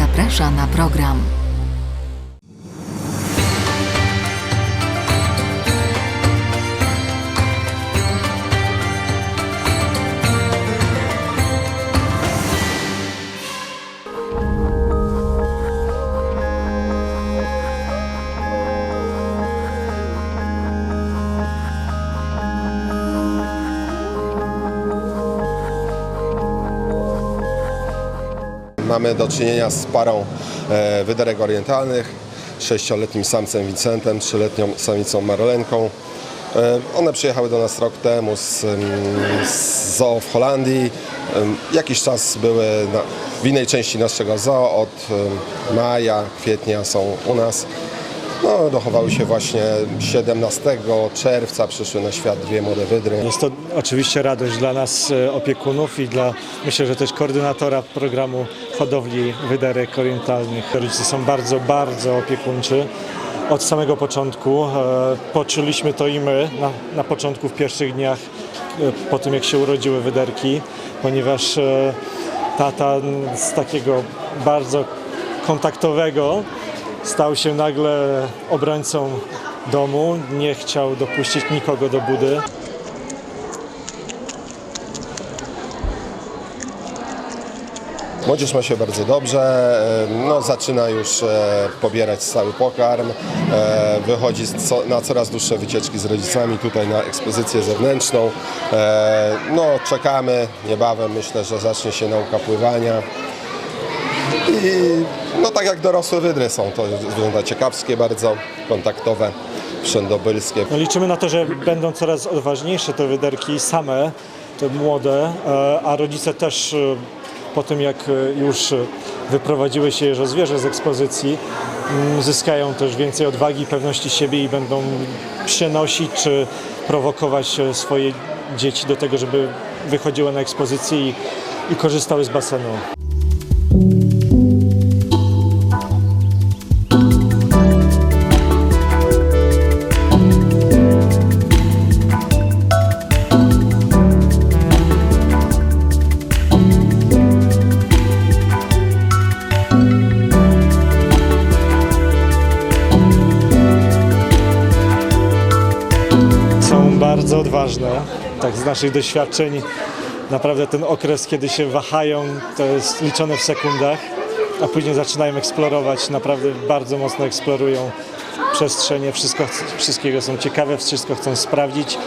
zaprasza na program. Mamy do czynienia z parą e, wyderek orientalnych, sześcioletnim samcem Vincentem, trzyletnią samicą Marolenką. E, one przyjechały do nas rok temu z, em, z zoo w Holandii. Em, jakiś czas były na, w innej części naszego zoo, od maja, kwietnia są u nas. No, dochowały się właśnie 17 czerwca, przyszły na świat dwie młode wydry. Jest to oczywiście radość dla nas e, opiekunów i dla myślę, że też koordynatora programu hodowli wyderek orientalnych. Rodzice są bardzo, bardzo opiekuńczy. Od samego początku e, poczuliśmy to i my na, na początku w pierwszych dniach e, po tym jak się urodziły wyderki, ponieważ tata z takiego bardzo kontaktowego stał się nagle obrońcą domu, nie chciał dopuścić nikogo do budy. Młodzież ma się bardzo dobrze, e, no, zaczyna już e, pobierać cały pokarm, e, wychodzi na coraz dłuższe wycieczki z rodzicami tutaj na ekspozycję zewnętrzną. No, czekamy niebawem, myślę, że zacznie się nauka pływania. I no tak jak dorosłe wydry są, to zwierzęta ciekawskie bardzo, kontaktowe, wszędobylskie. No liczymy na to, że będą coraz odważniejsze te wyderki same, te młode, e, a rodzice też e, po tym jak e, już wyprowadziły się jeżozwierzę z ekspozycji, mm, zyskają też więcej odwagi, pewności siebie i będą przenosić czy prowokować swoje dzieci do tego, żeby wychodziły na ekspozycję i, i korzystały z basenu. Bardzo odważne. Tak z naszych doświadczeń naprawdę ten okres, kiedy się wahają, to jest liczone w sekundach, a później zaczynają eksplorować, naprawdę bardzo mocno eksplorują przestrzenie, wszystko, wszystkiego są ciekawe, wszystko chcą sprawdzić,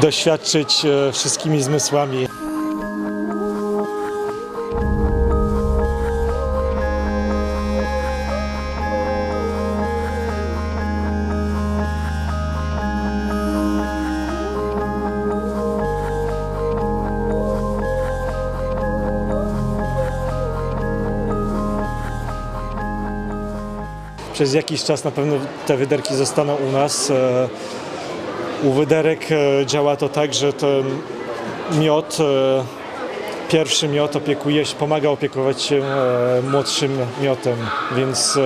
doświadczyć e, wszystkimi zmysłami. Przez jakiś czas na pewno te wyderki zostaną u nas. E, U wyderek e, działa to tak, że ten miod, e, pierwszy miod opiekuje się, pomaga opiekować się młodszym miotem, więc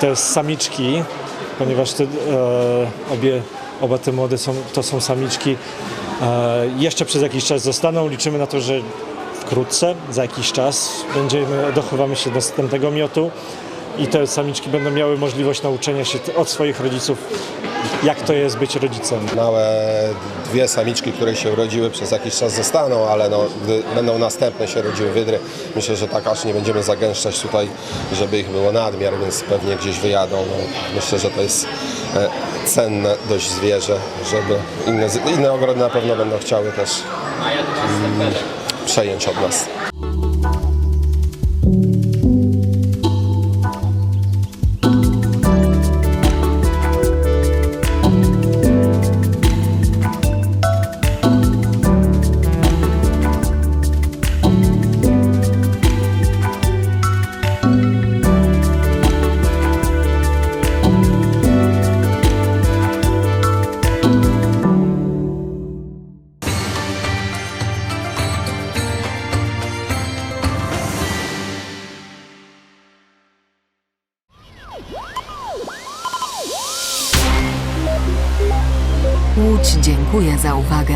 te samiczki, ponieważ te, obie, oba te młode są, to są samiczki, jeszcze przez jakiś czas zostaną. Liczymy na to, że wkrótce, za jakiś czas będziemy, dochowamy się do następnego miotu i te samiczki będą miały możliwość nauczenia się od swoich rodziców, jak to jest być rodzicem. Małe dwie samiczki, które się urodziły przez jakiś czas zostaną, ale no, będą następne się rodziły wydry, myślę, że tak aż nie będziemy zagęszczać tutaj, żeby ich było nadmiar, więc pewnie gdzieś wyjadą. No, myślę, że to jest e, cenne dość zwierzę, żeby inne, inne ogrody na pewno będą chciały też mm, przejąć od nas. Łódź dziękuję za uwagę.